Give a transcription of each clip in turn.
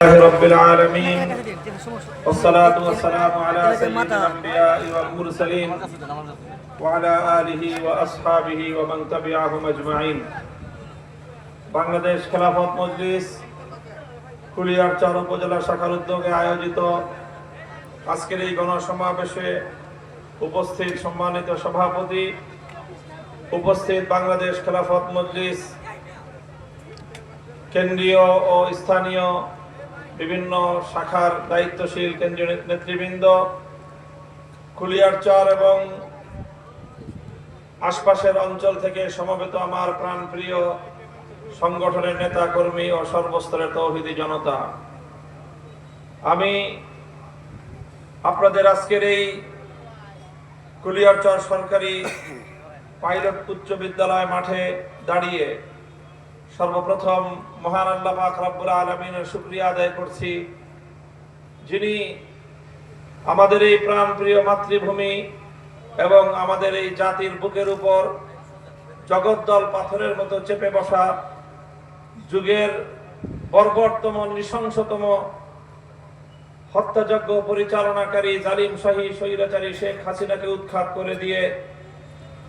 لله رب العالمين والصلاة والسلام على سيد الأنبياء والمرسلين وعلى آله وأصحابه ومن تبعهم أجمعين বাংলাদেশ খেলাফত মজলিস কুলিয়ার চার উপজেলা শাখার উদ্যোগে আয়োজিত আজকের এই গণসমাবেশে উপস্থিত সম্মানিত সভাপতি উপস্থিত বাংলাদেশ খেলাফত মজলিস কেন্দ্রীয় ও স্থানীয় বিভিন্ন শাখার দায়িত্বশীল কেন্দ্রীয় নেতৃবৃন্দ কুলিয়ারচর এবং আশপাশের অঞ্চল থেকে সমবেত আমার প্রাণপ্রিয় সংগঠনের নেতা কর্মী ও সর্বস্তরের তৌহিদি জনতা। আমি আপনাদের আজকের এই কুলিয়ারচর সরকারি পাইলট উচ্চ বিদ্যালয় মাঠে দাঁড়িয়ে সর্বপ্রথম মহান আল্লাহ পাক রব্বুল আলমিনের শুক্রিয়া আদায় করছি, যিনি আমাদের এই প্রাণপ্রিয় মাতৃভূমি এবং আমাদের এই জাতির বুকের উপর জগদ্দল পাথরের মতো চেপে বসা যুগের বর্বরতম নৃশংসতম, হত্যাযজ্ঞ পরিচালনাকারী জালিম শাহী, স্বৈরাচারী শেখ হাসিনাকে উৎখাত করে দিয়ে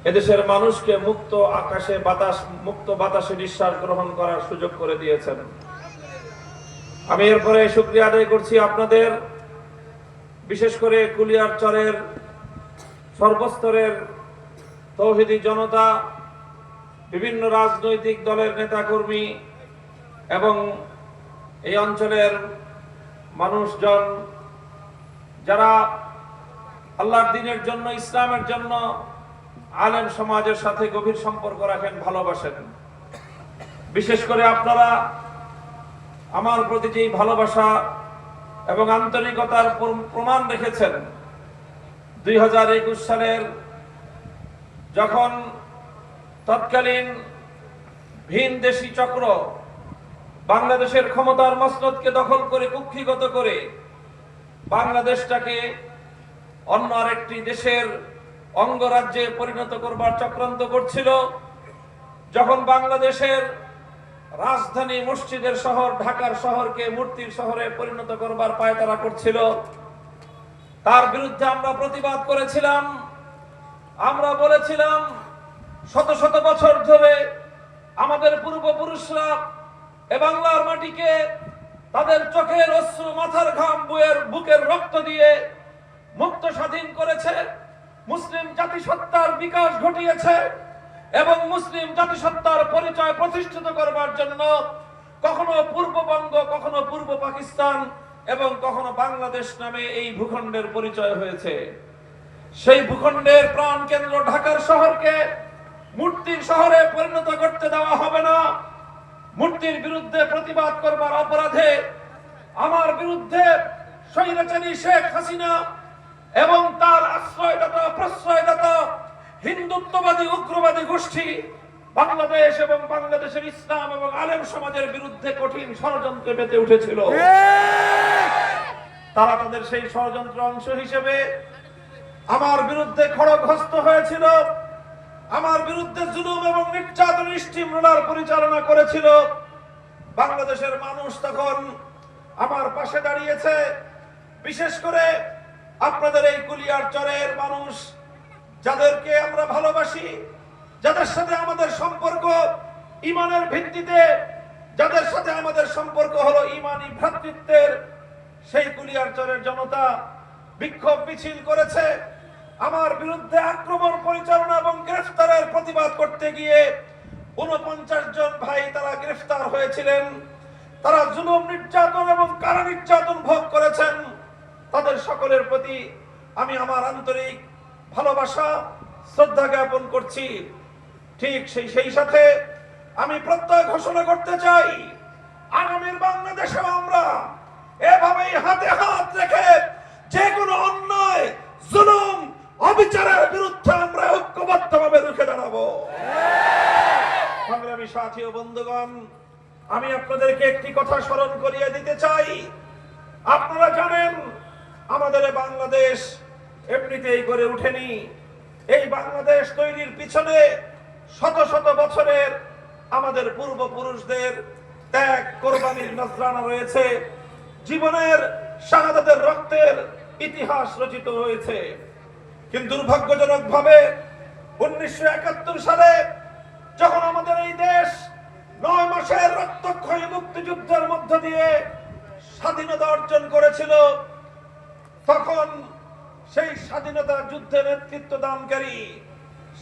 এদেশের মানুষকে মুক্ত আকাশে বাতাস, মুক্ত বাতাসে নিঃশ্বাস গ্রহণ করার সুযোগ করে দিয়েছেন। আমি এরপরে শুক্রিয়া আদায় করছি আপনাদের, বিশেষ করে কুলিয়ার চরের সর্বস্তরের তৌহিদি জনতা, বিভিন্ন রাজনৈতিক দলের নেতাকর্মী এবং এই অঞ্চলের মানুষজন, যারা আল্লাহর দিনের জন্য, ইসলামের জন্য আলেম সমাজের সাথে গভীর সম্পর্ক রাখেন, ভালোবাসেন। বিশেষ করে আপনারা আমার প্রতি যেই ভালোবাসা এবং আন্তরিকতার প্রমাণ রেখেছেন, দুই হাজার একুশ সালের যখন তৎকালীন ভিন দেশি চক্র বাংলাদেশের ক্ষমতার মসনদকে দখল করে কুক্ষিগত করে বাংলাদেশটাকে অন্য আরেকটি দেশের অঙ্গরাজ্যে পরিণত করবার চক্রান্ত করছিল। যখন বাংলাদেশের রাজধানী মসজিদের শহর, ঢাকার শহরকে মূর্তির শহরে পরিণত করবার পায়তারা করছিল। তার বিরুদ্ধে আমরা প্রতিবাদ করেছিলাম। আমরা বলেছিলাম, শত শত বছর ধরে আমাদের পূর্বপুরুষরা এ বাংলার মাটিকে তাদের চোখের অশ্রু, মাথার ঘাম বুয়ের বুকের রক্ত দিয়ে মুক্ত স্বাধীন করেছে। মুসলিম জাতিসত্তার বিকাশ ঘটিয়েছে এবং মুসলিম জাতিসত্তার পরিচয় প্রতিষ্ঠিত করবার জন্য কখনো পূর্ববঙ্গ, কখনো পূর্ব পাকিস্তান এবং কখনো বাংলাদেশ নামে এই ভূখণ্ডের পরিচয় হয়েছে। সেই ভূখণ্ডের প্রাণ কেন্দ্র ঢাকার শহরকে মূর্তির শহরে পরিণত করতে দেওয়া হবে না। মূর্তির বিরুদ্ধে প্রতিবাদ করবার অপরাধে আমার বিরুদ্ধে শেখ হাসিনা এবং তার আশ্রয়দাতা প্রশ্রয়দাতা হিন্দুত্ববাদী উগ্রবাদী গোষ্ঠী বাংলাদেশ এবং বাংলাদেশের ইসলাম এবং আলেম সমাজের বিরুদ্ধে কঠিন ষড়যন্ত্রে পেতে উঠেছিল। তারা তাদের সেই ষড়যন্ত্র অংশ হিসেবে আমার বিরুদ্ধে খড়গহস্ত হয়েছিল আমার বিরুদ্ধে জুলুম এবং নির্যাতন স্টিম রোলার পরিচালনা করেছিল। বাংলাদেশের মানুষ তখন আমার পাশে দাঁড়িয়েছে বিশেষ করে আপনাদের এই কুলিয়ার চরের মানুষ, যাদেরকে আমরা ভালোবাসি, যাদের সাথে আমাদের সম্পর্ক ইমানের ভিত্তিতে, যাদের সাথে আমাদের সম্পর্ক হলো ইমানি ভ্রাতৃত্বের, সেই কুলিয়ার চরের জনতা বিক্ষোভ মিছিল করেছে। আমার বিরুদ্ধে আক্রমণ পরিচালনা এবং গ্রেফতারের প্রতিবাদ করতে গিয়ে উনপঞ্চাশ জন ভাই তারা গ্রেফতার হয়েছিলেন। তারা জুলুম নির্যাতন এবং কারা নির্যাতন ভোগ করেছেন? তাদের সকলের প্রতি আমি আমার আন্তরিক ভালোবাসা, শ্রদ্ধা জ্ঞাপন করছি। ঠিক সেই সেই সাথে আমি প্রত্যয় ঘোষণা করতে চাই, আগামীর বাংলাদেশে আমরা এভাবেই হাতে হাত রেখে যে কোনো অন্যায়, জুলুম, অবিচারের বিরুদ্ধে আমরা ঐক্যবদ্ধভাবে রুখে দাঁড়াবো। সংগ্রামী সাথী ও বন্ধুগণ, আমি আপনাদেরকে একটি কথা স্মরণ করিয়ে দিতে চাই। আপনারা জানেন আমাদের বাংলাদেশ এমনিতেই করে উঠেনি এই বাংলাদেশ তৈরির পিছনে শত শত বছরের আমাদের পূর্বপুরুষদের ত্যাগ, কোরবানির নজরানা রয়েছে। জীবনের শাহাদাতের রক্তের ইতিহাস রচিত হয়েছে। কিন্তু দুর্ভাগ্যজনক ভাবে উনিশশো একাত্তর সালে যখন আমাদের এই দেশ নয় মাসের রক্তক্ষয়ী মুক্তিযুদ্ধের মধ্য দিয়ে স্বাধীনতা অর্জন করেছিল তখন সেই স্বাধীনতা যুদ্ধে নেতৃত্ব দানকারী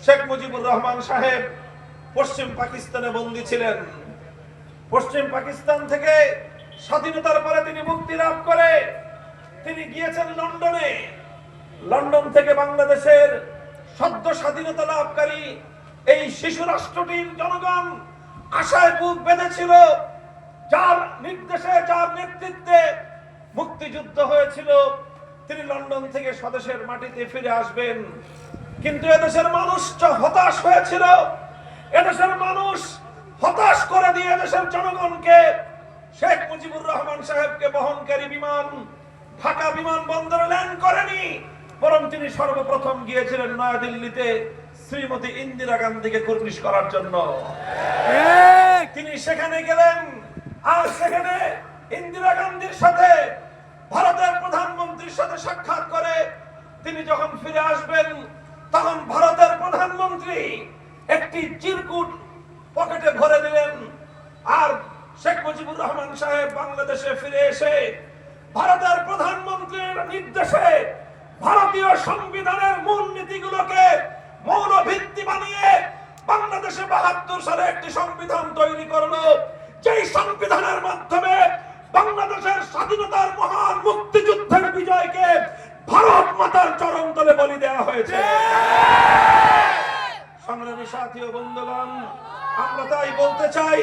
শেখ মুজিবুর রহমান সাহেব পশ্চিম পাকিস্তানে বন্দী ছিলেন। পশ্চিম পাকিস্তান থেকে স্বাধীনতার পরে তিনি মুক্তি লাভ করে তিনি গিয়েছেন লন্ডনে। লন্ডন থেকে বাংলাদেশের সদ্য স্বাধীনতা লাভকারী এই শিশু রাষ্ট্রটির জনগণ আশায় বুক বেঁধেছিল, যার নির্দেশে, যার নেতৃত্বে মুক্তিযুদ্ধ হয়েছিল। তিনি লন্ডন থেকে স্বদেশের মাটিতে ফিরে আসবেন। কিন্তু এদেশের মানুষ হতাশ হয়েছিল। এদেশের মানুষ হতাশ করে দিয়ে এদেশের জনগণকে শেখ মুজিবুর রহমান সাহেবকে বহনকারী বিমান ঢাকা বিমানবন্দরে ল্যান্ড করেনি। বরং তিনি সর্বপ্রথম গিয়েছিলেন নয়াদিল্লিতে শ্রীমতী ইন্দিরা গান্ধীকে কুর্নিশ করার জন্য। তিনি সেখানে গেলেন। আর সেখানে ইন্দিরা গান্ধীর সাথে ভারতের প্রধানমন্ত্রীর সাথে সাক্ষাৎ করে তিনি যখন ফিরে আসবেন, তখন ভারতের প্রধানমন্ত্রী একটি চিরকুট পকেটে ভরে দিলেন। আর শেখ মুজিবুর রহমান সাহেব বাংলাদেশে ফিরে এসে ভারতের প্রধানমন্ত্রীর নির্দেশে ভারতীয় সংবিধানের মূল নীতিগুলোকে মৌল ভিত্তি বানিয়ে বাংলাদেশে বাহাত্তর সালে একটি সংবিধান তৈরি করল। যেই সংবিধানের মাধ্যমে বাংলাদেশের স্বাধীনতার মহান মুক্তিযুদ্ধের বিজয়কে ভারত মাতার চরম তলে বলি দেওয়া হয়েছে। সংগ্রামী সাথী ও বন্ধুগণ, আমরা তাই বলতে চাই,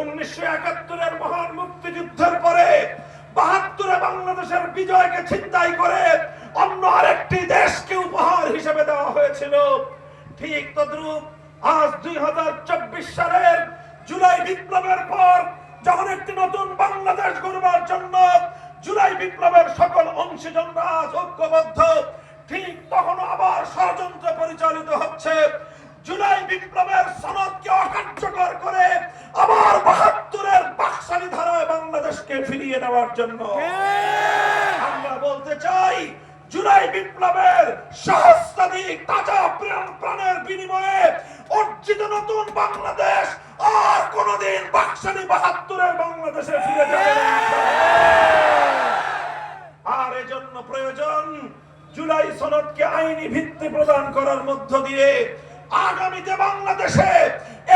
উনিশশো একাত্তরের মহান মুক্তিযুদ্ধের পরে বাহাত্তরে বাংলাদেশের বিজয়কে ছিনতাই করে অন্য আরেকটি দেশকে উপহার হিসেবে দেওয়া হয়েছিল। ঠিক তদ্রুপ আজ দুই হাজার চব্বিশ সালের জুলাই বিপ্লবের পর যখন একটি নতুন বাংলাদেশ গড়বার জন্য জুলাই বিপ্লবের সকল অংশীজনরা আজ ঐক্যবদ্ধ, ঠিক তখন আবার ষড়যন্ত্র পরিচালিত হচ্ছে। জুলাই বিপ্লবের সনদকে অকার্যকর করে আবার বাহাত্তরের বাকশালী ধারায় বাংলাদেশকে ফিরিয়ে নেওয়ার জন্য। আমরা বলতে চাই, জুলাই বিপ্লবের সহস্রাধিক তাজা প্রাণ প্রাণের বিনিময়ে অর্জিত নতুন বাংলাদেশ আর কোনদিন বাকশালী বাহাত্তরের বাংলাদেশে ফিরে যাবে আর এজন্য প্রয়োজন জুলাই সনদকে আইনি ভিত্তি প্রদান করার মধ্য দিয়ে আগামীতে বাংলাদেশে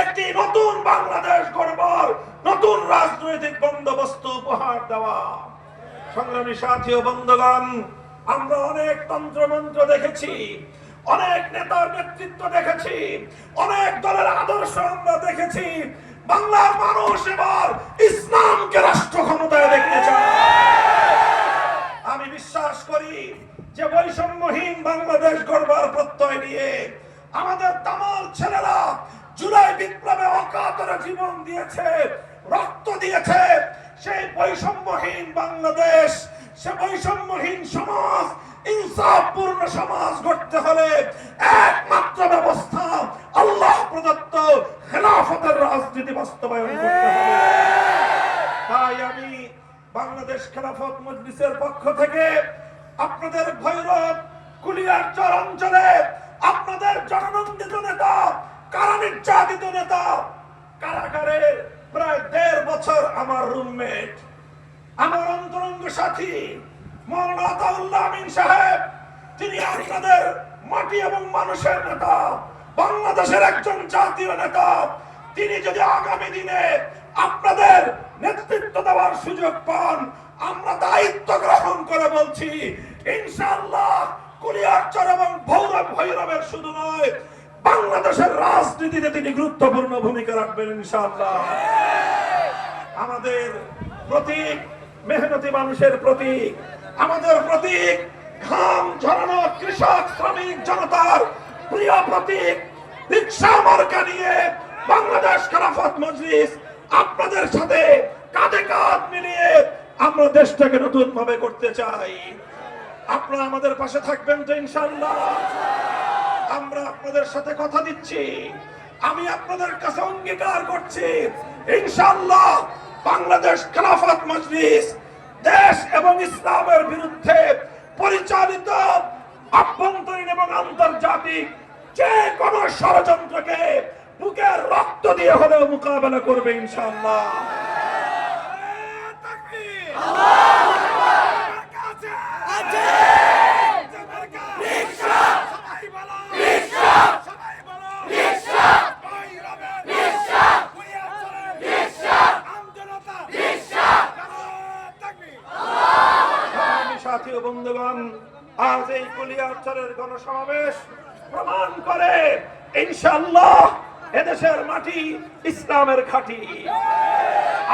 একটি নতুন বাংলাদেশ গড়বার, নতুন রাজনৈতিক বন্দোবস্ত উপহার দেওয়া। সংগ্রামী সাথী ও বন্ধুগণ, আমরা অনেক তন্ত্রমন্ত্র দেখেছি। অনেক নেতার নেতৃত্ব দেখেছি, অনেক দলের আদর্শ আমরা দেখেছি। বাংলার মানুষ এবার ইসলামকে রাষ্ট্র ক্ষমতায় দেখতে আমি বিশ্বাস করি যে বৈষম্যহীন বাংলাদেশ গড়বার প্রত্যয় নিয়ে আমাদের তামাল ছেলেরা জুলাই বিপ্লবে অকাতরে জীবন দিয়েছে, রক্ত দিয়েছে। সেই বৈষম্যহীন বাংলাদেশ, সে বৈষম্যহীন সমাজ ইনসাফপূর্ণ সমাজ গড়তে হলে একমাত্র ব্যবস্থা আল্লাহ প্রদত্ত খেলাফতের রাজনীতি বাস্তবায়ন করতে হবে। তাই আমি বাংলাদেশ খেলাফত মজলিসের পক্ষ থেকে আপনাদের ভৈরব কুলিয়ার চর অঞ্চলে আপনাদের জননন্দিত নেতা কারা নির্যাতিত নেতা কারাগারের প্রায় দেড় বছর আমার রুমমেট, আমার অন্তরঙ্গ সাথী মৌলানা আমিন সাহেব, তিনি আপনাদের মাটি এবং মানুষের নেতা, বাংলাদেশের একজন জাতীয় নেতা, তিনি যদি আগামী দিনে আপনাদের নেতৃত্ব দেওয়ার সুযোগ পান, আমরা দায়িত্ব গ্রহণ করে বলছি, ইনশাআল্লাহ কুলিয়ারচর এবং ভৈরব ভৈরবের শুধু নয়, বাংলাদেশের রাজনীতিতে তিনি গুরুত্বপূর্ণ ভূমিকা রাখবেন ইনশাআল্লাহ। আমাদের প্রতীক, মেহনতি মানুষের প্রতীক আমাদের প্রতীক ঘাম ঝরানো কৃষক, শ্রমিক, জনতার প্রিয় প্রতীক। রিক্সা মার্কা নিয়ে বাংলাদেশ খেলাফত মজলিস আপনাদের সাথে কাঁধে কাঁধ মিলিয়ে আমরা দেশটাকে নতুন ভাবে করতে চাই। আপনারা আমাদের পাশে থাকবেন তো ইনশাল্লাহ আমরা আপনাদের সাথে কথা দিচ্ছি। আমি আপনাদের কাছে অঙ্গীকার করছি। ইনশাল্লাহ বাংলাদেশ খেলাফত মজলিস দেশ এবং ইসলামের বিরুদ্ধে পরিচালিত আভ্যন্তরীণ এবং আন্তর্জাতিক যে কোনো ষড়যন্ত্রকে বুকের রক্ত দিয়ে হলেও মোকাবেলা করবে ইনশাআল্লাহ সংগ্রামী সাথী ও বন্ধুগণ আজ এই কুলিয়ারচরের গণসমাবেশ প্রমাণ করে ইনশাল্লাহ এদেশের মাটি ইসলামের ঘাঁটি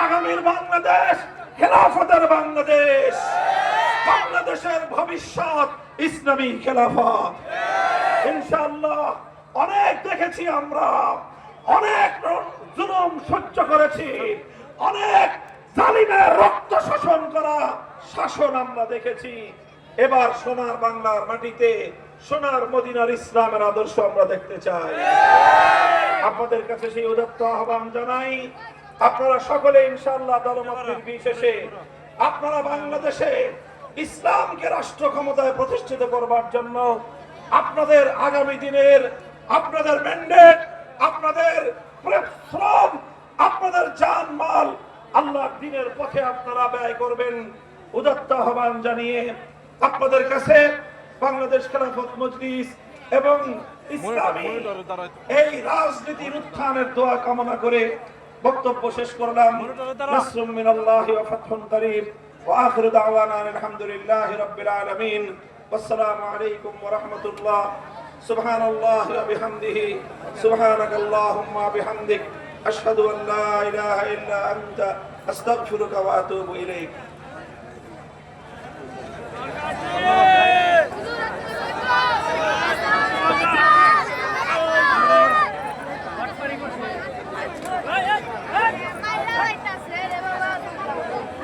আগামীর বাংলাদেশ খেলাফতের বাংলাদেশ। বাংলাদেশের ভবিষ্যৎ ইসলামী খেলাফত। ইনশাল্লাহ অনেক দেখেছি আমরা, অনেক জুলুম সহ্য করেছি, অনেক জালিমের রক্ত শোষণ করা শাসন আমরা দেখেছি। এবার সোনার বাংলার মাটিতে সোনার মদিনার ইসলামের আদর্শ আমরা দেখতে চাই। আপনাদের কাছে সেই উদত্ত আহ্বান জানাই। আপনারা সকলে ইনশাল্লাহ দলমত বিশেষে আপনারা বাংলাদেশে ইসলামকে রাষ্ট্র ক্ষমতায় প্রতিষ্ঠিত করবার জন্য আপনাদের আগামী দিনের, আপনাদের ম্যান্ডেট আপনাদের শ্রম, আপনাদের জান মাল আল্লাহ দিনের পথে আপনারা ব্যয় করবেন। উদাত্ত আহ্বান জানিয়ে আপনাদের কাছে বাংলাদেশ খেলাফত মজলিস এবং ইসলামী এই রাজনীতির উত্থানের দোয়া কামনা করে বক্তব্য শেষ করলাম নাসরুম মিনাল্লাহি ওয়া ফাতহুন করিম ওয়া আখিরু দাওয়ানা আলহামদুলিল্লাহি রাব্বিল আলামিন والسلام عليكم ورحمة الله سبحان الله وبحمده سبحانك اللهم وبحمدك أشهد أن لا إله إلا أنت أستغفرك وأتوب إليك